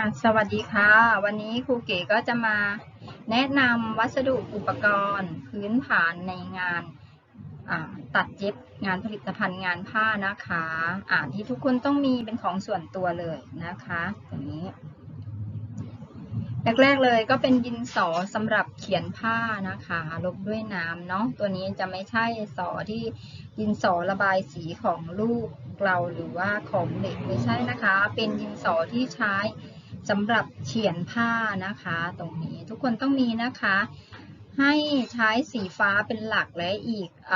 อะสวัสดีค่ะ วันนี้ครูเก๋ก็จะมาแนะนำวัสดุอุปกรณ์ พื้นฐานในงานตัดเย็บงานผลิตภัณฑ์งานผ้านะคะอ่าที่ทุกคนต้องมีเป็นของส่วนตัวเลยนะคะอย่างนี้แรกๆเลยก็เป็นดินสอสำหรับเขียนผ้านะคะลบด้วยน้ำเนาะตัวนี้จะไม่ใช่สอที่ดินสอระบายสีของลูกเราหรือว่าของเด็กไม่ใช่นะคะ เป็นดินสอที่ใช้ สำหรับเขียนผ้านะคะ ตรงนี้ทุกคนต้องมีนะคะ ให้ใช้สีฟ้าเป็นหลักและอีกอ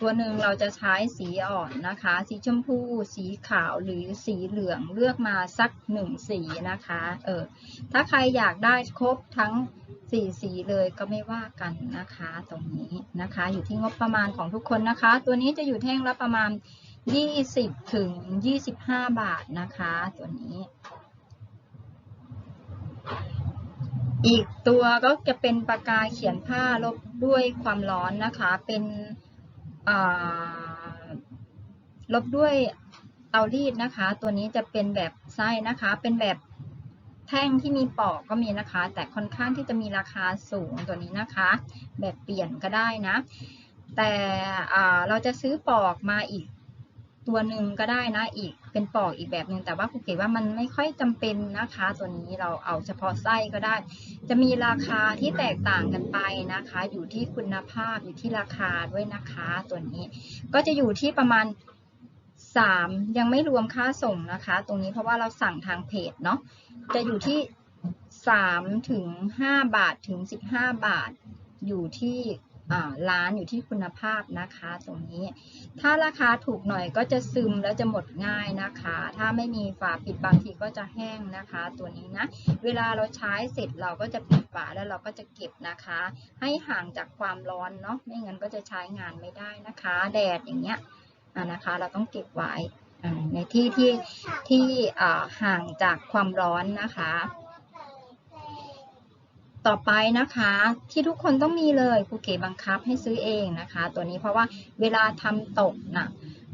ตัวหนึ่งเราจะใช้สีอ่อนนะคะ สีชมพู สีขาวหรือสีเหลืองเลือกมาสักหนึ่งสีนะคะเออถ้าใครอยากได้ครบทั้งสี่สีเลยก็ไม่ว่ากันนะคะ ตรงนี้นะคะ อยู่ที่งบประมาณของทุกคนนะคะ ตัวนี้จะอยู่แท่งละประมาณ 20ถึง25 บาทนะคะ ตัวนี้ อีกตัวก็จะเป็นปากกาเขียนผ้าลบด้วยความร้อนนะคะ เป็นลบด้วยเตารีดนะคะ ตัวนี้จะเป็นแบบไส้นะคะ เป็นแบบแท่งที่มีปอกก็มีนะคะ แต่ค่อนข้างที่จะมีราคาสูงตัวนี้นะคะ แบบเปลี่ยนก็ได้นะ แต่เราจะซื้อปอกมาอีก ตัวหนึ่งก็ได้นะอีกเป็นปอกอีกแบบหนึ่งแต่ว่าครูเก๋ว่ามันไม่ค่อยจำเป็นนะคะ ตัวนี้เราเอาเฉพาะไส้ก็ได้ จะมีราคาที่แตกต่างกันไปนะคะ อยู่ที่คุณภาพอยู่ที่ราคาด้วยนะคะ ตัวนี้ก็จะอยู่ที่ประมาณ 3 ยังไม่รวมค่าส่งนะคะ ตรงนี้เพราะว่าเราสั่งทางเพจเนาะจะอยู่ที่ 3 ถึง 5 บาทถึง 15 บาท อยู่ที่ ร้านอยู่ที่คุณภาพนะคะ ตรงนี้ ถ้าราคาถูกหน่อยก็จะซึมแล้วจะหมดง่ายนะคะ ถ้าไม่มีฝาปิดบางทีก็จะแห้งนะคะ ตัวนี้นะ เวลาเราใช้เสร็จเราก็จะปิดฝาแล้วเราก็จะเก็บนะคะ ให้ห่างจากความร้อนเนาะไม่งั้นก็จะใช้งานไม่ได้นะคะ แดดอย่างเงี้ยนะคะ เราต้องเก็บไว้ในที่ที่ที่ห่างจากความร้อนนะคะ ต่อไปนะคะ ที่ทุกคนต้องมีเลยครูเก๋บังคับให้ซื้อเองนะคะ ตัวนี้เพราะว่าเวลาทำตกนะ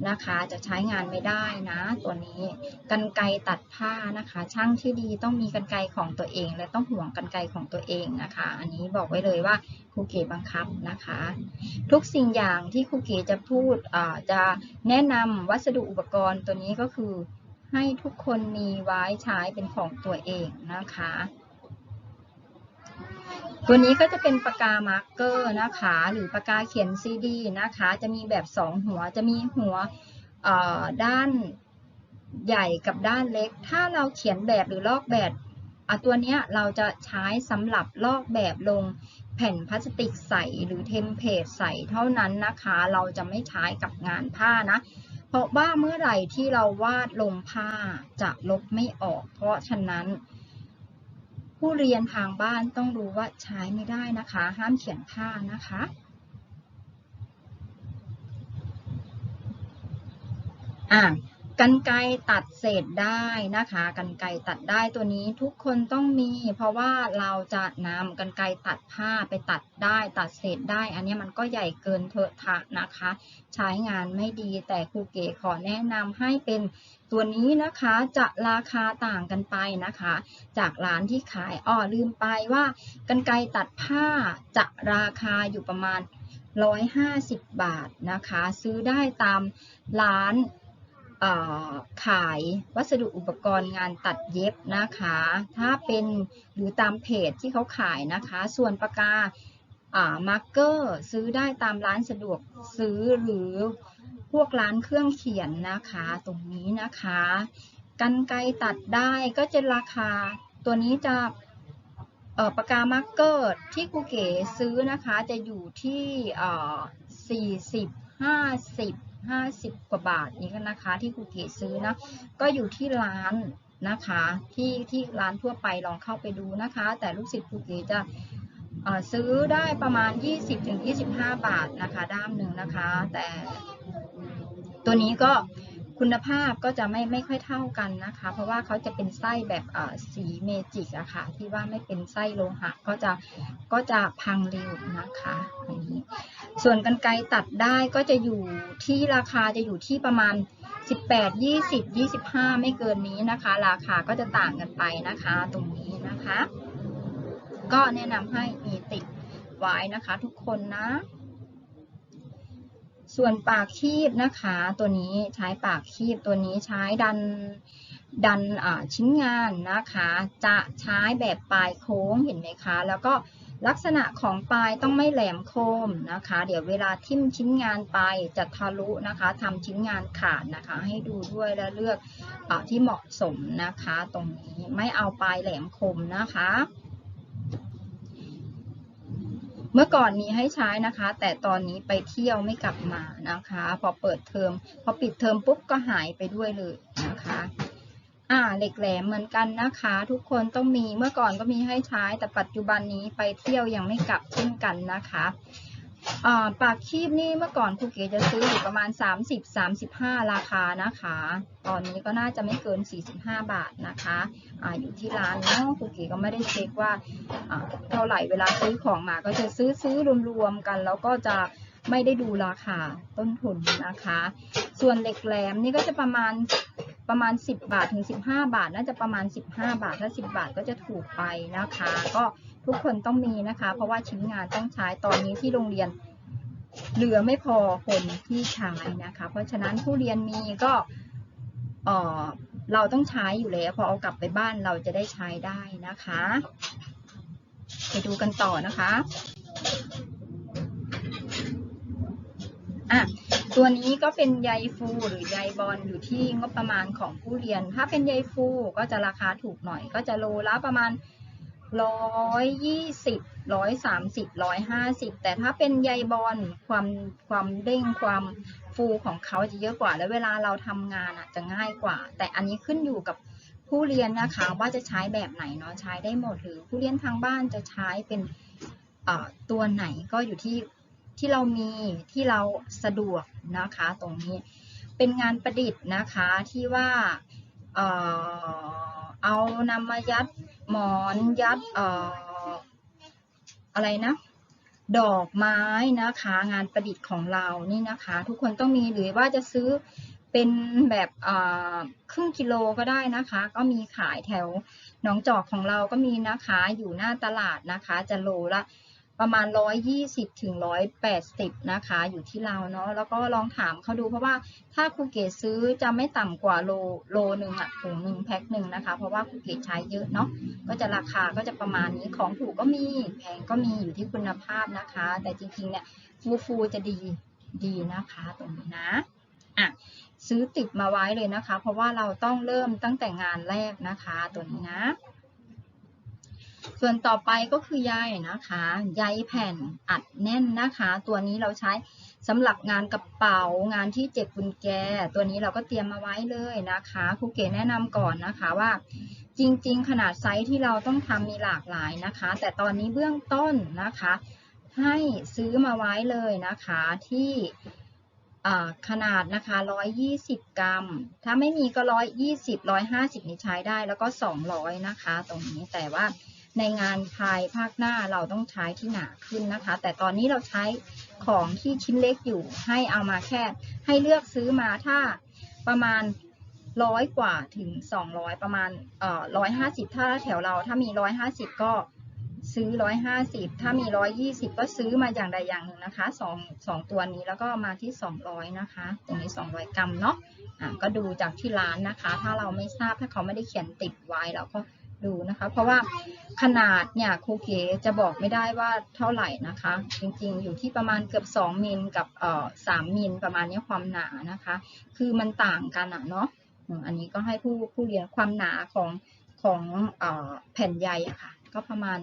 นะคะ จะใช้งานไม่ได้นะ ตัวนี้กันไกตัดผ้านะคะ ช่างที่ดีต้องมีกันไกของตัวเอง และต้องห่วงกันไกของตัวเองนะคะ อันนี้บอกไว้เลยว่าครูเก๋บังคับนะคะ ทุกสิ่งอย่างที่ครูเก๋จะพูดอ่าจะแนะนำวัสดุอุปกรณ์ตัวนี้ก็คือให้ทุกคนมีไว้ใช้เป็นของตัวเองนะคะ ตัวนี้ก็จะเป็นปากกามาร์กเกอร์นะคะ หรือปากกาเขียนซีดีนะคะ จะมีแบบสองหัว จะมีหัวด้านใหญ่กับด้านเล็ก ถ้าเราเขียนแบบหรือลอกแบบตัวนี้เราจะใช้สำหรับลอกแบบลงแผ่นพลาสติกใสหรือเทมเพลตใสเท่านั้นนะคะ เราจะไม่ใช้กับงานผ้านะ เพราะว่าเมื่อไหร่ที่เราวาดลงผ้าจะลบไม่ออก เพราะฉะนั้น ผู้เรียนทางบ้านต้องรู้ว่าใช้ไม่ได้นะคะ ห้ามเขียนค่านะคะ อ่า กันไกตัดเศษได้นะคะกันไกตัดได้ตัวนี้ทุกคนต้องมี เพราะว่าเราจะนำกันไกตัดผ้าไปตัดได้ตัดเศษได้ อันนี้มันก็ใหญ่เกินเถอะทะนะคะ ใช้งานไม่ดีแต่ครูเก๋ขอแนะนำให้เป็นตัวนี้นะคะจะราคาต่างกันไปนะคะ จากร้านที่ขายอ้อลืมไปว่ากันไกตัดผ้าจะราคาอยู่ประมาณ 150 บาทนะคะ ซื้อได้ตามร้าน ขายวัสดุอุปกรณ์งานตัดเย็บนะคะ ถ้าเป็นหรือตามเพจที่เขาขายนะคะ ส่วนปากกาามาร์กเกอร์ซื้อได้ตามร้านสะดวกซื้อหรือพวกร้านเครื่องเขียนนะคะ ตรงนี้นะคะกันไกรตัดได้ก็จะราคาตัวนี้จะปากกามาร์กเกอร์ที่ครูเก๋ซื้อนะคะจะอยู่ที่ 40 50 50 กว่าบาทนี้กันนะคะ ที่ครูเก๋ซื้อนะก็อยู่ที่ร้านนะคะที่ที่ร้านทั่วไปลองเข้าไปดูนะคะ แต่ลูกศิษย์ครูเก๋จะซื้อได้ประมาณ 20-25 บาทนะคะด้ามหนึ่งนะคะ แต่ตัวนี้ก็ คุณภาพก็จะไม่ไม่ค่อยเท่ากันนะคะ เพราะว่าเขาจะเป็นไส้แบบสีเมจิกอะค่ะที่ว่าไม่เป็นไส้โลหะก็จะก็จะพังเร็วนะคะอย่างนี้ส่วนกันไกรตัดได้ก็จะอยู่ที่ราคาจะอยู่ที่ประมาณ 18 20 25 ไม่เกินนี้นะคะ ราคาก็จะต่างกันไปนะคะตรงนี้นะคะ ก็แนะนำให้มีติดไว้นะคะทุกคนนะ ส่วนปากคีบนะคะ ตัวนี้ใช้ปากคีบตัวนี้ใช้ดันดันชิ้นงานนะคะ จะใช้แบบปลายโค้งเห็นไหมคะ แล้วก็ลักษณะของปลายต้องไม่แหลมคมนะคะ เดี๋ยวเวลาทิ่มชิ้นงานไปจะทะลุนะคะทำชิ้นงานขาดนะคะ ให้ดูด้วยและเลือกอาที่เหมาะสมนะคะ ตรงนี้ไม่เอาปลายแหลมคมนะคะ เมื่อก่อนมีให้ใช้นะคะ แต่ตอนนี้ไปเที่ยวไม่กลับมานะคะ พอเปิดเทอมพอปิดเทอมปุ๊บก็หายไปด้วยเลยนะคะอ่าเหล็กแหลมเหมือนกันนะคะ ทุกคนต้องมีเมื่อก่อนก็มีให้ใช้ แต่ปัจจุบันนี้ไปเที่ยวยังไม่กลับเช่นกันนะคะ ปากคีบนี่เมื่อก่อนครูเก๋จะซื้ออยู่ประมาณ 30-35 ราคานะคะ ตอนนี้ก็น่าจะไม่เกิน 45 บาทนะคะอ่าอยู่ที่ร้านเนาะครูเก๋ก็ไม่ได้เช็คว่าเท่าไหร่เวลาซื้อของมาก็จะซื้อซื้อรวมๆกัน แล้วก็จะไม่ได้ดูราคาต้นทุนนะคะ ส่วนเหล็กแหลมนี่ก็จะประมาณ ประมาณ 10 บาทถึง 15 บาท น่าจะประมาณ 15 บาทถ้า 10 บาทก็จะถูกไปนะคะ ก็ทุกคนต้องมีนะคะ เพราะว่าชิ้นงานต้องใช้ตอนนี้ที่โรงเรียนเหลือไม่พอคนที่ใช้นะคะ เพราะฉะนั้นผู้เรียนมีก็เออเราต้องใช้อยู่แล้ว พอเอากลับไปบ้านเราจะได้ใช้ได้นะคะ ไปดูกันต่อนะคะ อะตัวนี้ก็เป็นใยฟูหรือใยบอลอยู่ที่งบประมาณของผู้เรียน ถ้าเป็นใยฟูก็จะราคาถูกหน่อย ก็จะโลละประมาณร้อยยี่สิบร้อยสามสิบร้อยห้าสิบแต่ถ้าเป็นใยบอลความความเด้งความฟูของเขาจะเยอะกว่า แล้วเวลาเราทำงานอะจะง่ายกว่า แต่อันนี้ขึ้นอยู่กับผู้เรียนนะคะว่าจะใช้แบบไหนเนาะใช้ได้หมดหรือผู้เรียนทางบ้านจะใช้เป็นตัวไหนก็อยู่ที่ ที่เรามีที่เราสะดวกนะคะตรงนี้เป็นงานประดิษฐ์นะคะที่ว่าเออเอานำมายัดหมอนยัดเอออะไรนะดอกไม้นะคะงานประดิษฐ์ของเรานี่นะคะ ทุกคนต้องมีหรือว่าจะซื้อเป็นแบบครึ่งกิโลก็ได้นะคะ ก็มีขายแถวหนองจอกของเราก็มีนะคะ อยู่หน้าตลาดนะคะ จะโลละ ประมาณ 120ถึง180 นะคะ อยู่ที่เราเนาะแล้วก็ลองถามเขาดูเพราะว่าถ้าครูเกศซื้อจะไม่ต่ำกว่าโลโลหนึ่งอะถุงหนึ่งแพ็คหนึ่งนะคะ เพราะว่าครูเกศใช้เยอะเนาะก็จะราคาก็จะประมาณนี้ของถูกก็มีแพงก็มีอยู่ที่คุณภาพนะคะ แต่จริงๆเนี่ยฟูฟูจะดีดีนะคะตรงนี้นะอะซื้อติดมาไว้เลยนะคะ เพราะว่าเราต้องเริ่มตั้งแต่งานแรกนะคะตัวนี้นะ ส่วนต่อไปก็คือใยนะคะใยแผ่นอัดแน่นนะคะ ตัวนี้เราใช้สำหรับงานกระเป๋างานที่เจ็บกุญแจ ตัวนี้เราก็เตรียมมาไว้เลยนะคะครูเก๋แนะนำก่อนนะคะว่าจริง ๆ ขนาดไซส์ที่เราต้องทำมีหลากหลายนะคะ แต่ตอนนี้เบื้องต้นนะคะ ให้ซื้อมาไว้เลยนะคะที่ขนาดนะคะ 120 กรัม ถ้าไม่มีก็ 120 150 นี่ใช้ได้ แล้วก็ 200 นะคะ ตรงนี้ แต่ว่า ในงานภายภาคหน้าเราต้องใช้ที่หนาขึ้นนะคะ แต่ตอนนี้เราใช้ของที่ชิ้นเล็กอยู่ให้เอามาแค่ ให้เลือกซื้อมาถ้าประมาณร้อยกว่าถึง 200 ประมาณเอ่อ150ถ้าแถวเราถ้ามี150ก็ซื้อ150ถ้ามี120ก็ซื้อมาอย่างใดอย่างหนึ่งนะคะสองสองตัวนี้แล้วก็มาที่200นะคะ ตรงนี้200กรัมเนาะอะก็ดูจากที่ร้านนะคะ ถ้าเราไม่ทราบถ้าเขาไม่ได้เขียนติดไว้เราก็ ดูนะคะ เพราะว่าขนาดเนี่ยครูเก๋จะบอกไม่ได้ว่าเท่าไหร่นะคะ จริงๆ อยู่ที่ประมาณเกือบ 2 มิลกับเอ่อ3มิลประมาณนี้ความหนานะคะ คือมันต่างกันอะเนาะอันนี้ก็ให้ผู้ผู้เรียนความหนาของของเอ่อแผ่นใยอะค่ะ ก็ประมาณ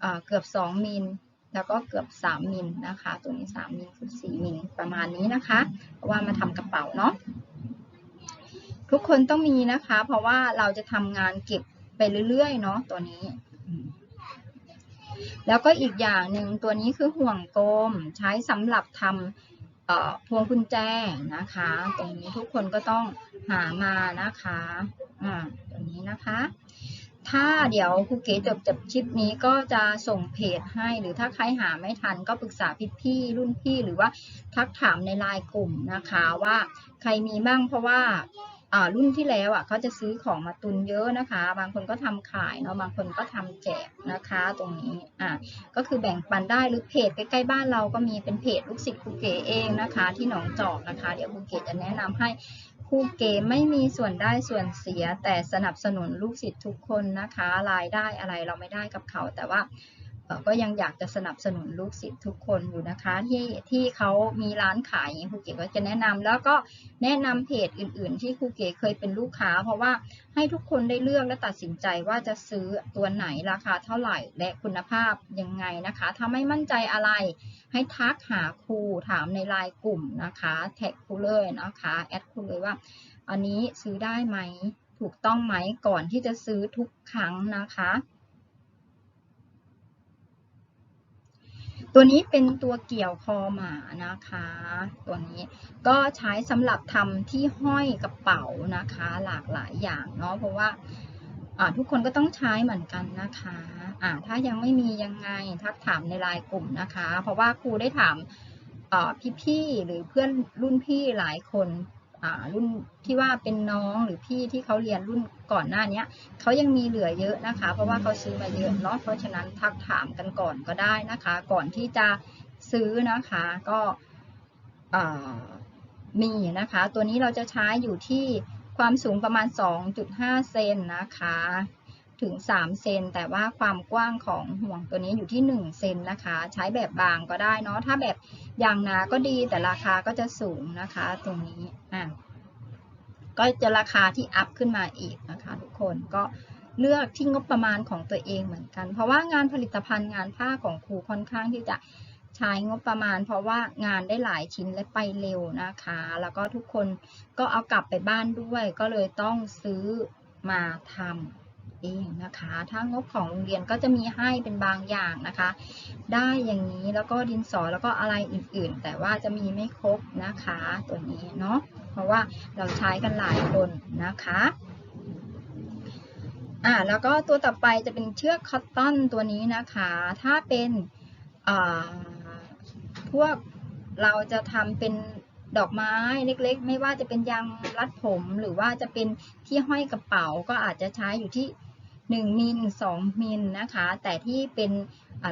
เอ่อเกือบ 2 มิลแล้วก็เกือบ 3 มิลนะคะ ตัวนี้ 3 มิลคือ4มิลประมาณนี้นะคะ เพราะว่ามาทำกระเป๋าเนาะทุกคนต้องมีนะคะ เพราะว่าเราจะทำงานเก็บ ไปเรื่อยๆเนาะตัวนี้ แล้วก็อีกอย่างหนึ่งตัวนี้คือห่วงกลมใช้สำหรับทำพวงกุญแจนะคะ ตรงนี้ทุกคนก็ต้องหามานะคะอ่าตัวนี้นะคะถ้าเดี๋ยวครูเก๋จบจบคลิปนี้ก็จะส่งเพจให้ หรือถ้าใครหาไม่ทันก็ปรึกษาพี่ๆรุ่นพี่หรือว่าทักถามในไลน์กลุ่มนะคะว่าใครมีบ้างเพราะว่า รุ่นที่แล้วอะเขาจะซื้อของมาตุนเยอะนะคะ บางคนก็ทำขายเนาะบางคนก็ทำแจกนะคะตรงนี้อ่าก็คือแบ่งปันได้หรือเพจใกล้ๆบ้านเราก็มีเป็นเพจลูกศิษย์คูเก๋เองนะคะ ที่หนองจอกนะคะ เดี๋ยวคูเก๋จะแนะนำให้คูเก๋ไม่มีส่วนได้ส่วนเสีย แต่สนับสนุนลูกศิษย์ทุกคนนะคะรายได้อะไรเราไม่ได้กับเขาแต่ว่า ก็ยังอยากจะสนับสนุนลูกศิษย์ทุกคนอยู่นะคะ ที่ที่เขามีร้านขายอย่างครูเก๋ก็จะแนะนำแล้วก็แนะนำเพจอื่น ๆ ที่ครูเก๋เคยเป็นลูกค้า เพราะว่าให้ทุกคนได้เลือกและตัดสินใจว่าจะซื้อตัวไหนราคาเท่าไหร่ และคุณภาพยังไงนะคะ ถ้าไม่มั่นใจอะไรให้ทักหาครูถามในไลน์กลุ่มนะคะแท็กครูเลยนะคะแอดครูเลยว่า อันนี้ซื้อได้ไหมถูกต้องไหมก่อนที่จะซื้อทุกครั้งนะคะ ตัวนี้เป็นตัวเกี่ยวคอหมานะคะ ตัวนี้ก็ใช้สำหรับทำที่ห้อยกระเป๋านะคะ หลากหลายอย่างเนาะเพราะว่าทุกคนก็ต้องใช้เหมือนกันนะคะอ่าถ้ายังไม่มียังไงทักถามในไลน์กลุ่มนะคะ เพราะว่าครูได้ถามพี่ๆหรือเพื่อนรุ่นพี่หลายคน รุ่นที่ว่าเป็นน้องหรือพี่ที่เขาเรียนรุ่นก่อนหน้านี้เขายังมีเหลือเยอะนะคะ เพราะว่าเขาซื้อมาเยอะเนาะเพราะฉะนั้นทักถามกันก่อนก็ได้นะคะ ก่อนที่จะซื้อนะคะก็มีนะคะ ตัวนี้เราจะใช้อยู่ที่ความสูงประมาณ 2.5 เซนนะคะ ถึง 3 เซนแต่ว่าความกว้างของห่วงตัวนี้อยู่ที่ 1 เซนนะคะ ใช้แบบบางก็ได้เนาะถ้าแบบยางหนาก็ดีแต่ราคาก็จะสูงนะคะ ตรงนี้อะก็จะราคาที่อัพขึ้นมาอีกนะคะทุกคนก็เลือกที่งบประมาณของตัวเองเหมือนกัน เพราะว่างานผลิตภัณฑ์งานผ้าของครูค่อนข้างที่จะใช้งบประมาณ เพราะว่างานได้หลายชิ้นและไปเร็วนะคะ แล้วก็ทุกคนก็เอากลับไปบ้านด้วย ก็เลยต้องซื้อมาทำ เองนะคะ ถ้างบของโรงเรียนก็จะมีให้เป็นบางอย่างนะคะ ได้อย่างนี้แล้วก็ดินสอแล้วก็อะไรอื่นๆ แต่ว่าจะมีไม่ครบนะคะตัวนี้เนาะ เพราะว่าเราใช้กันหลายคนนะคะอ่าแล้วก็ตัวต่อไปจะเป็นเชือกคอตตอนตัวนี้นะคะ ถ้าเป็นพวกเราจะทำเป็นดอกไม้เล็กๆ ไม่ว่าจะเป็นยางรัดผมหรือว่าจะเป็นที่ห้อยกระเป๋าก็อาจจะใช้อยู่ที่ 1 มิล 2 มิลนะคะ แต่ที่เป็น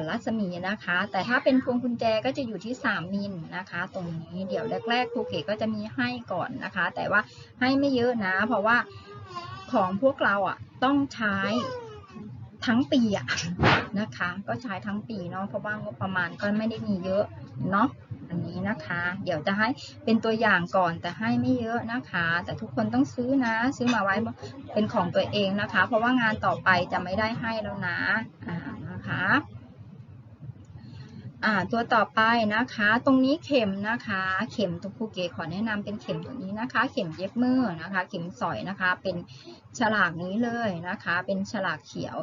รัศมีนะคะ แต่ถ้าเป็นพวงกุญแจก็จะอยู่ที่ 3 มิลนะคะ ตรงนี้เดี๋ยวแรกๆครูเก๋ก็จะมีให้ก่อนนะคะ แต่ว่าให้ไม่เยอะนะ เพราะว่าของพวกเราอะต้องใช้ทั้งปีอะนะคะ ก็ใช้ทั้งปีเนาะเพราะว่างบประมาณก็ไม่ได้มีเยอะเนาะ นี้นะคะ เดี๋ยวจะให้เป็นตัวอย่างก่อนแต่ให้ไม่เยอะนะคะ แต่ทุกคนต้องซื้อนะ ซื้อมาไว้เป็นของตัวเองนะคะ เพราะว่างานต่อไปจะไม่ได้ให้แล้วนะอ่านะคะ อ่าตัวต่อไปนะคะ ตรงนี้เข็มนะคะ เข็มตัวครูเก๋ขอแนะนำเป็นเข็มตัวนี้นะคะ เข็มเย็บมือนะคะ เข็มสอยนะคะ เป็นฉลากนี้เลยนะคะ เป็นฉลากเขียว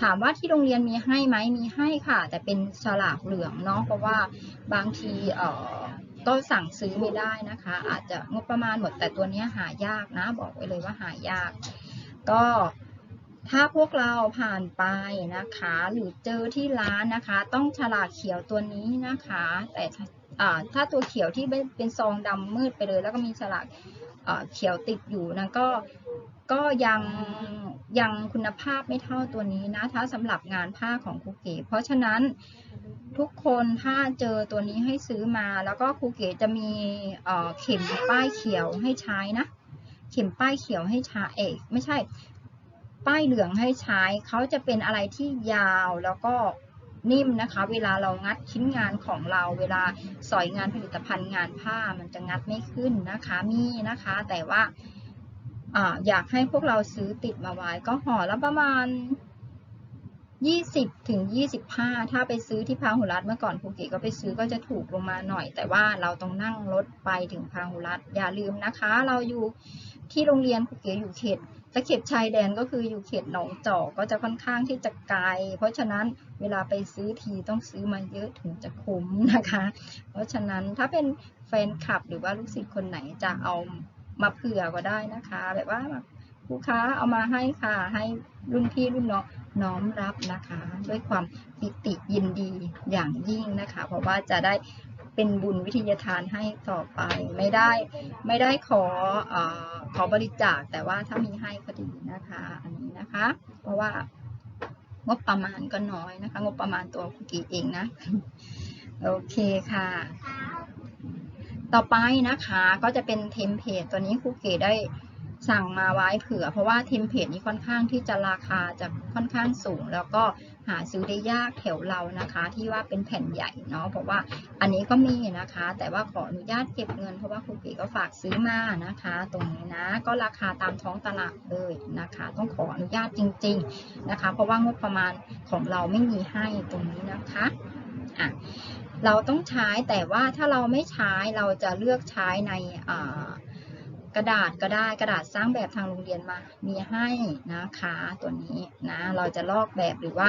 ถามว่าที่โรงเรียนมีให้ไหมมีให้ค่ะ แต่เป็นฉลากเหลืองเนาะเพราะว่าบางทีเอ่อก็สั่งซื้อไม่ได้นะคะ อาจจะงบประมาณหมดแต่ตัวนี้หายากนะ บอกไว้เลยว่าหายาก ก็ ถ้าพวกเราผ่านไปนะคะ หรือเจอที่ร้านนะคะ ต้องฉลากเขียวตัวนี้นะคะ แต่ถ้าตัวเขียวที่เป็นซองดำมืดไปเลย แล้วก็มีฉลากเขียวติดอยู่นะก็ก็ยังยังคุณภาพไม่เท่าตัวนี้นะถ้าสำหรับงานผ้าของครูเก๋เพราะฉะนั้นทุกคนถ้าเจอตัวนี้ให้ซื้อมา แล้วก็ครูเก๋จะมีเข็มป้ายเขียวให้ใช้นะ เข็มป้ายเขียวให้ใช้เอกไม่ใช่ ป้ายเหลืองให้ใช้ เขาจะเป็นอะไรที่ยาวแล้วก็นิ่มนะคะ เวลาเรางัดชิ้นงานของเรา เวลาสอยงานผลิตภัณฑ์งานผ้ามันจะงัดไม่ขึ้นนะคะมีนะคะ แต่ว่าอยากให้พวกเราซื้อติดมาไว้ ก็ห่อละประมาณ 20ถึง25 ถ้าไปซื้อที่พาหุรัตเมื่อก่อนภูเก็ตก็ไปซื้อก็จะถูกลงมาหน่อย แต่ว่าเราต้องนั่งรถไปถึงพาหุรัตอย่าลืมนะคะ เราอยู่ที่โรงเรียนภูเก็ตอยู่เขต ตะเข็บชายแดนก็คืออยู่เขตหนองจอกก็จะค่อนข้างที่จะไกล เพราะฉะนั้นเวลาไปซื้อทีต้องซื้อมาเยอะถึงจะคุ้มนะคะ เพราะฉะนั้นถ้าเป็นแฟนคลับหรือว่าลูกศิษย์คนไหนจะเอามาเผื่อก็ได้นะคะ แบบว่าครูคะเอามาให้ค่ะให้รุ่นพี่รุ่นน้องน้อมรับนะคะ ด้วยความปิติยินดีอย่างยิ่งนะคะ เพราะว่าจะได้ เป็นบุญวิทยาทานให้ต่อไป ไม่ได้ไม่ได้ขออขอบริจาคแต่ว่าถ้ามีให้ก็ดีนะคะ อันนี้นะคะ เพราะว่างบประมาณก็น้อยนะคะ งบประมาณตัวคุกกี้เองนะ โอเคค่ะ ต่อไปนะคะก็จะเป็นเทมเพลตตัวนี้ครูเก๋ได้ สั่งมาไว้เผื่อ เพราะว่าเทมเพลตนี้ค่อนข้างที่จะราคาจะค่อนข้างสูง แล้วก็หาซื้อได้ยากแถวเรานะคะ ที่ว่าเป็นแผ่นใหญ่เนาะเพราะว่าอันนี้ก็มีนะคะ แต่ว่าขออนุญาตเก็บเงิน เพราะว่าครูเก๋ก็ฝากซื้อมานะคะ ตรงนี้นะก็ราคาตามท้องตลาดเลยนะคะ ต้องขออนุญาตจริง ๆนะคะ เพราะว่างบประมาณของเราไม่มีให้ตรงนี้นะคะอะเราต้องใช้แต่ว่าถ้าเราไม่ใช้เราจะเลือกใช้ในอ่า กระดาษก็ได้กระดาษสร้างแบบทางโรงเรียนมา มีให้นะคะตัวนี้นะ เราจะลอกแบบหรือว่า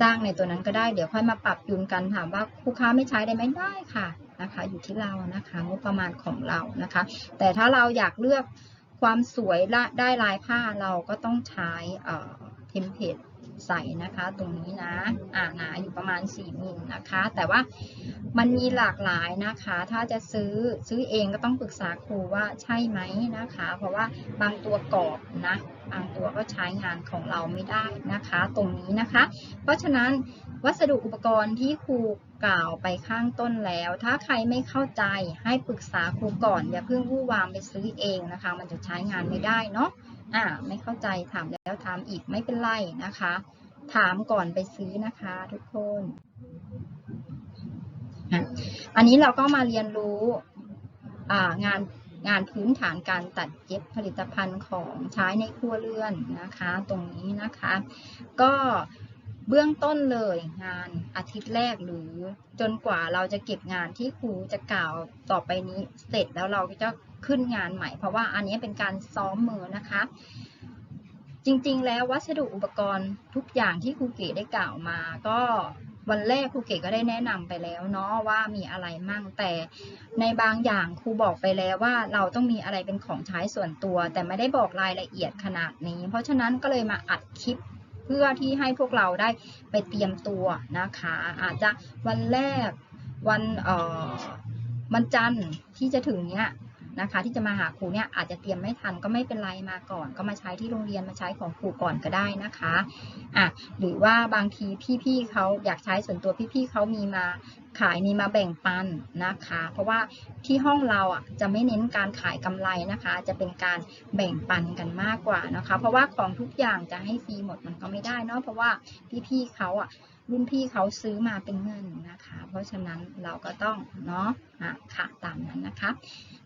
สร้างในตัวนั้นก็ได้ เดี๋ยวค่อยมาปรับจูนกันถามว่าครูค้าไม่ใช้ได้ไหมได้ค่ะนะคะ อยู่ที่เรานะคะงบประมาณของเรานะคะ แต่ถ้าเราอยากเลือกความสวยและได้ลายผ้าเราก็ต้องใช้เทมเพลต ใส่นะคะตรงนี้นะอ่าหนาอยู่ประมาณ 4มิลนะคะ แต่ว่ามันมีหลากหลายนะคะ ถ้าจะซื้อซื้อเองก็ต้องปรึกษาครูว่าใช่ไหมนะคะ เพราะว่าบางตัวกรอบนะบางตัวก็ใช้งานของเราไม่ได้นะคะ ตรงนี้นะคะ เพราะฉะนั้นวัสดุอุปกรณ์ที่ครูกล่าวไปข้างต้นแล้ว ถ้าใครไม่เข้าใจให้ปรึกษาครูก่อน อย่าเพิ่งวู่วามไปซื้อเองนะคะ มันจะใช้งานไม่ได้เนาะ อ่าไม่เข้าใจถามแล้วถามอีกไม่เป็นไรนะคะ ถามก่อนไปซื้อนะคะทุกคน อันนี้เราก็มาเรียนรู้อ่างานงานพื้นฐานการตัดเย็บผลิตภัณฑ์ของใช้ในครัวเรือนนะคะ ตรงนี้นะคะ ก็เบื้องต้นเลยงานอาทิตย์แรกหรือจนกว่าเราจะเก็บงานที่ครูจะกล่าวต่อไปนี้เสร็จแล้วเราก็จะ ขึ้นงานใหม่ เพราะว่าอันนี้เป็นการซ้อมมือนะคะ จริงๆ แล้ววัสดุอุปกรณ์ทุกอย่างที่ครูเก๋ได้กล่าวมา ก็วันแรกครูเก๋ก็ได้แนะนำไปแล้วเนาะว่ามีอะไรมั่งแต่ในบางอย่างครูบอกไปแล้วว่าเราต้องมีอะไรเป็นของใช้ส่วนตัว แต่ไม่ได้บอกรายละเอียดขนาดนี้ เพราะฉะนั้นก็เลยมาอัดคลิปเพื่อที่ให้พวกเราได้ไปเตรียมตัวนะคะ อาจจะวันแรกวันเอ่อวันจันทร์ที่จะถึงเนี้ย นะคะ ที่จะมาหาครูเนี่ยอาจจะเตรียมไม่ทันก็ไม่เป็นไรมาก่อน ก็มาใช้ที่โรงเรียนมาใช้ของครูก่อนก็ได้นะคะอะหรือว่าบางทีพี่ๆเขาอยากใช้ส่วนตัวพี่ๆเขามีมาขายมีมาแบ่งปันนะคะ เพราะว่าที่ห้องเราอะจะไม่เน้นการขายกำไรนะคะ จะเป็นการแบ่งปันกันมากกว่านะคะ เพราะว่าของทุกอย่างจะให้ฟรีหมดมันก็ไม่ได้เนาะเพราะว่าพี่ๆเขาอะรุ่นพี่เขาซื้อมาเป็นเงินนะคะ เพราะฉะนั้นเราก็ต้องเนาะ อะค่ะตามนั้นนะคะ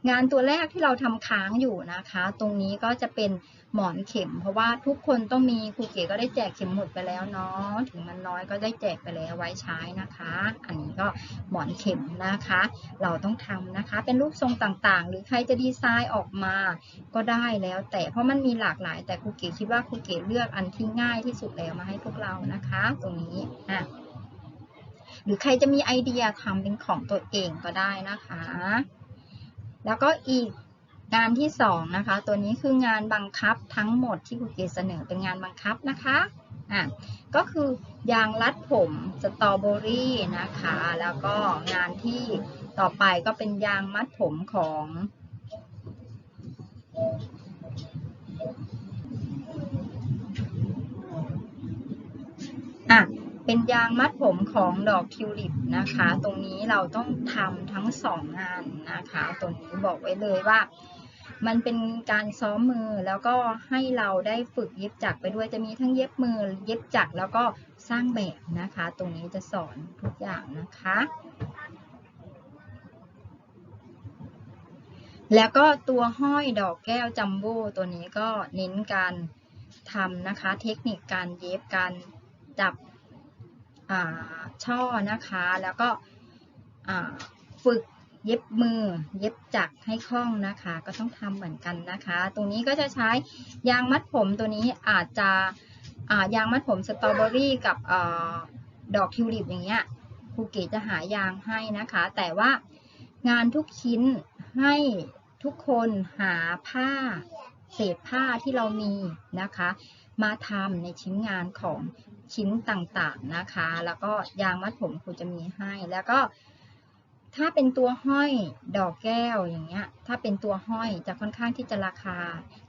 งานตัวแรกที่เราทำค้างอยู่นะคะ ตรงนี้ก็จะเป็นหมอนเข็ม เพราะว่าทุกคนต้องมีครูเก๋ก็ได้แจกเข็มหมดไปแล้วเนาะถึงมันน้อยก็ได้แจกไปแล้วไว้ใช้นะคะ อันนี้ก็หมอนเข็มนะคะ เราต้องทำนะคะ เป็นรูปทรงต่างๆ หรือใครจะดีไซน์ออกมาก็ได้แล้ว แต่เพราะมันมีหลากหลาย แต่ครูเก๋คิดว่าครูเก๋เลือกอันที่ง่ายที่สุดแล้วมาให้พวกเรานะคะ ตรงนี้อะ หรือใครจะมีไอเดียทำเป็นของตัวเองก็ได้นะคะ แล้วก็อีกงานที่สองนะคะ ตัวนี้คืองานบังคับทั้งหมดที่ครูเกศเสนอเป็นงานบังคับนะคะอะก็คือยางรัดผมสตรอเบอรี่นะคะ แล้วก็งานที่ต่อไปก็เป็นยางมัดผมของอะ เป็นยางมัดผมของดอกทิวลิปนะคะ ตรงนี้เราต้องทำทั้งสองงานนะคะ ตรงนี้บอกไว้เลยว่า มันเป็นการซ้อมมือแล้วก็ให้เราได้ฝึกเย็บจักรไปด้วยจะมีทั้งเย็บมือ เย็บจักรแล้วก็สร้างแบบนะคะ ตรงนี้จะสอนทุกอย่างนะคะ แล้วก็ตัวห้อยดอกแก้วจัมโบ้ตัวนี้ก็เน้นการทำนะคะ เทคนิคการเย็บการจับ ช่อนะคะ แล้วก็ฝึกเย็บมือ เย็บจักรให้คล่องนะคะ ก็ต้องทำเหมือนกันนะคะ ตรงนี้ก็จะใช้ยางมัดผมตัวนี้อาจจะยางมัดผมสตรอเบอรี่กับอดอกทิวลิปอย่างเงี้ยครูเกจะหายางให้นะคะ แต่ว่างานทุกชิ้นให้ทุกคนหาผ้าเศษผ้าที่เรามีนะคะ มาทำในชิ้นงานของ ชิ้นต่างๆนะคะ แล้วก็ยางมัดผมครูจะมีให้ แล้วก็ถ้าเป็นตัวห้อยดอกแก้วอย่างเงี้ย ถ้าเป็นตัวห้อยจะค่อนข้างที่จะราคา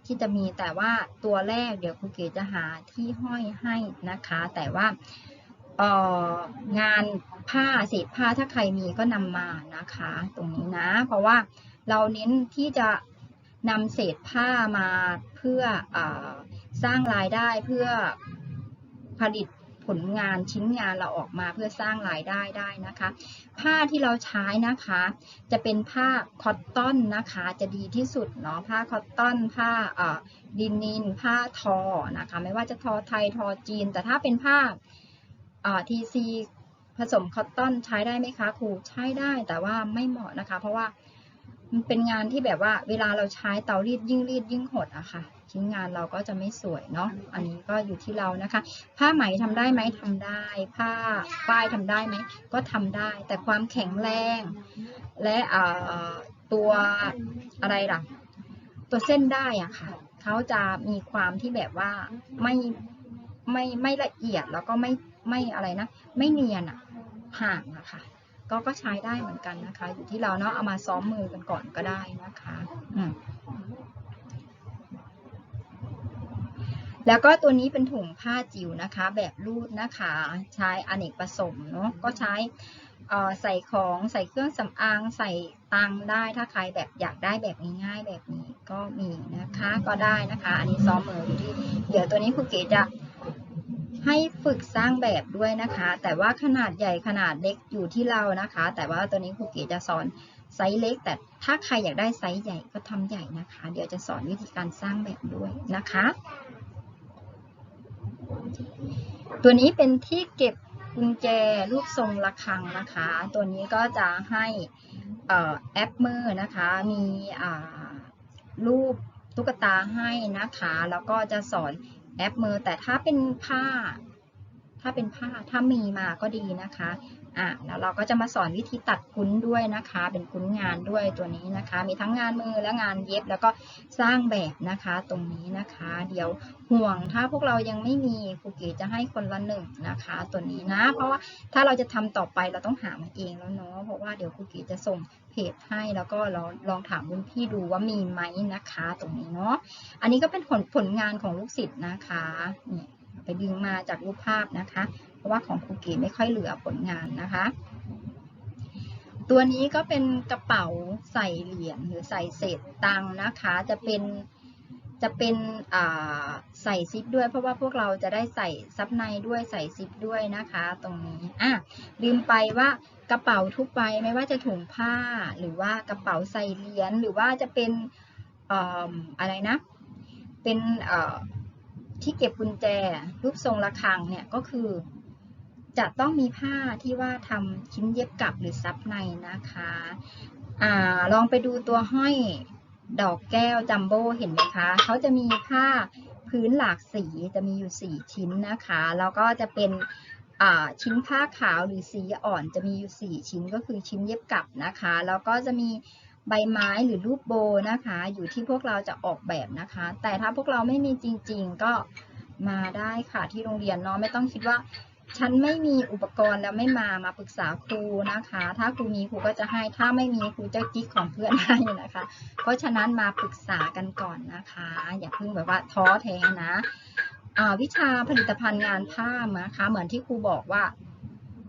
ที่จะมีแต่ว่าตัวแรกเดี๋ยวครูเก๋จะหาที่ห้อยให้นะคะ แต่ว่าอองานผ้าเศษผ้าถ้าใครมีก็นำมานะคะ ตรงนี้นะ เพราะว่าเราเน้นที่จะนำเศษผ้ามาเพื่ออสร้างรายได้เพื่อ ผลิตผลงานชิ้นงานเราออกมาเพื่อสร้างรายได้ได้นะคะ ผ้าที่เราใช้นะคะ จะเป็นผ้าคอตตอนนะคะจะดีที่สุดเนาะผ้าคอตตอนผ้าเอ่อดินินผ้าทอนะคะไม่ว่าจะทอไทยทอจีน แต่ถ้าเป็นผ้าเอ่อทีซีผสมคอตตอนใช้ได้ไหมคะครูใช้ได้แต่ว่าไม่เหมาะนะคะ เพราะว่า มันเป็นงานที่แบบว่าเวลาเราใช้เตารีดยิ่งรีดยิ่งหดอะค่ะชิ้นงานเราก็จะไม่สวยเนาะอันนี้ก็อยู่ที่เรานะคะ ผ้าไหมทำได้ไหมทำได้ ผ้าฝ้ายทำได้ไหมก็ทำได้ แต่ความแข็งแรง และเอ่อตัวอะไรล่ะ ตัวเส้นได้อะค่ะเขาจะมีความที่แบบว่าไม่ไม่ไม่ละเอียดแล้วก็ไม่ไม่อะไรนะ ไม่เนียนอะห่างอะค่ะ ก็ก็ใช้ได้เหมือนกันนะคะ อยู่ที่เราเนาะเอามาซ้อมมือกันก่อนก็ได้นะคะอืมแล้วก็ตัวนี้เป็นถุงผ้าจิ๋วนะคะ แบบรูดนะคะ ใช้อเนกประสงค์เนาะก็ใช้ใส่ของใส่เครื่องสำอางใส่ตังได้ถ้าใครแบบอยากได้แบบง่ายๆแบบนี้ก็มีนะคะ ก็ได้นะคะ อันนี้ซ้อมมืออยู่ที่ เดี๋ยวตัวนี้ครูเก๋จะ ให้ฝึกสร้างแบบด้วยนะคะ แต่ว่าขนาดใหญ่ขนาดเล็กอยู่ที่เรานะคะ แต่ว่าตัวนี้ครูเก๋จะสอนไซส์เล็ก แต่ถ้าใครอยากได้ไซส์ใหญ่ก็ทำใหญ่นะคะ เดี๋ยวจะสอนวิธีการสร้างแบบด้วยนะคะ ตัวนี้เป็นที่เก็บกุญแจรูปทรงระฆังนะคะ ตัวนี้ก็จะให้เอ่อแอปมือนะคะ มีรูปตุ๊กตาให้นะคะ แล้วก็จะสอน แอปมือแต่ถ้าเป็นผ้า ถ้าเป็นผ้าถ้ามีมาก็ดีนะคะ อะแล้วเราก็จะมาสอนวิธีตัดคุ้นด้วยนะคะ เป็นคุ้นงานด้วยตัวนี้นะคะ มีทั้งงานมือและงานเย็บแล้วก็สร้างแบบนะคะตรงนี้นะคะ เดี๋ยวห่วงถ้าพวกเรายังไม่มีครูเก๋จะให้คนละหนึ่งนะคะ ตัวนี้นะ เพราะว่าถ้าเราจะทำต่อไปเราต้องหามาเองแล้วเนาะเพราะว่าเดี๋ยวครูเก๋จะส่งเพจให้แล้วก็ลองลองถามรุ่นพี่ดูว่ามีไหมนะคะ ตรงนี้เนาะอันนี้ก็เป็นผลผลงานของลูกศิษย์นะคะนี่ไปดึงมาจากรูปภาพนะคะ ราะว่าของครูเก๋ไม่ค่อยเหลือผลงานนะคะ ตัวนี้ก็เป็นกระเป๋าใส่เหรียญหรือใส่เศษตังค์นะคะ จะเป็นจะเป็นใส่ซิปด้วย เพราะว่าพวกเราจะได้ใส่ซับในด้วยใส่ซิปด้วยนะคะ ตรงนี้อะลืมไปว่ากระเป๋าทุกใบไม่ว่าจะถุงผ้าหรือว่ากระเป๋าใส่เหรียญหรือว่าจะเป็นออะไรนะ เป็นที่เก็บกุญแจรูปทรงระฆังเนี่ยก็คือ จะต้องมีผ้าที่ว่าทำชิ้นเย็บกลับหรือซับในนะคะอ่าลองไปดูตัวห้อยดอกแก้วจัมโบ้เห็นไหมคะเขาจะมีผ้าพื้นหลากสีจะมีอยู่ 4 ชิ้นนะคะ แล้วก็จะเป็นชิ้นผ้าขาวหรือสีอ่อนจะมีอยู่ 4 ชิ้นก็คือชิ้นเย็บกลับนะคะ แล้วก็จะมีใบไม้หรือรูปโบนะคะ อยู่ที่พวกเราจะออกแบบนะคะ แต่ถ้าพวกเราไม่มีจริง ๆ ก็มาได้ค่ะที่โรงเรียนเนาะไม่ต้องคิดว่า ฉันไม่มีอุปกรณ์แล้วไม่มามาปรึกษาครูนะคะ ถ้าครูมีครูก็จะให้ถ้าไม่มีครูจะกิ๊กของเพื่อนให้นะคะ เพราะฉะนั้นมาปรึกษากันก่อนนะคะ อย่าเพิ่งแบบว่าท้อแท้นะวิชาผลิตภัณฑ์งานผ้านะคะ เหมือนที่ครูบอกว่า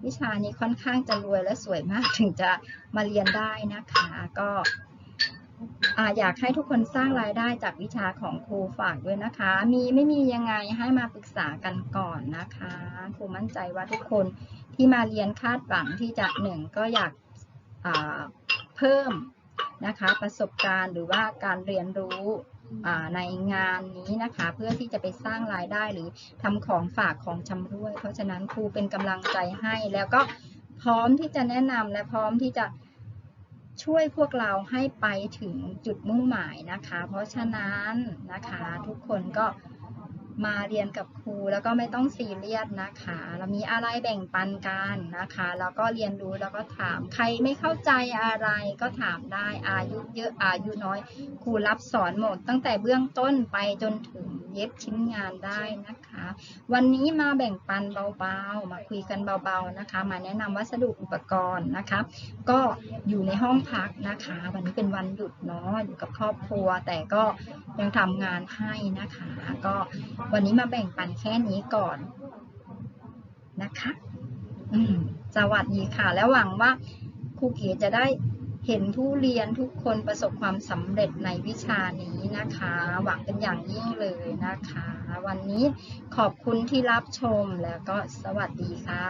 วิชานี้ค่อนข้างจะรวยและสวยมากถึงจะมาเรียนได้นะคะ ก็ ออยากให้ทุกคนสร้างรายได้จากวิชาของครูฝากด้วยนะคะ มีไม่มียังไงให้มาปรึกษากันก่อนนะคะครูมั่นใจว่าทุกคนที่มาเรียนคาดหวังที่จะหนึ่งก็อยากาเพิ่มนะคะประสบการณ์หรือว่าการเรียนรู้ในงานนี้นะคะ เพื่อที่จะไปสร้างรายได้หรือทำของฝากของชำร่วย เพราะฉะนั้นครูเป็นกำลังใจให้แล้วก็พร้อมที่จะแนะนำและพร้อมที่จะ ช่วยพวกเราให้ไปถึงจุดมุ่งหมายนะคะ เพราะฉะนั้นนะคะทุกคนก็ มาเรียนกับครูแล้วก็ไม่ต้องซีเรียสนะคะ เรามีอะไรแบ่งปันกันนะคะ แล้วก็เรียนรู้แล้วก็ถามใครไม่เข้าใจอะไรก็ถามได้อายุเยอะอายุน้อย ครูรับสอนหมด ตั้งแต่เบื้องต้นไปจนถึงเย็บชิ้นงานได้นะคะ วันนี้มาแบ่งปันเบาๆ มาคุยกันเบาๆนะคะ มาแนะนำวัสดุอุปกรณ์นะคะ ก็อยู่ในห้องพักนะคะ วันนี้เป็นวันหยุดเนาะอยู่กับครอบครัว แต่ก็ยังทำงานให้นะคะ ก็วันนี้มาแบ่งปันแค่นี้ก่อนนะคะอืมสวัสดีค่ะ แล้วหวังว่าครูเก๋จะได้เห็นผู้เรียนทุกคนประสบความสำเร็จในวิชานี้นะคะ หวังเป็นอย่างยิ่งเลยนะคะ วันนี้ขอบคุณที่รับชมแล้วก็สวัสดีค่ะ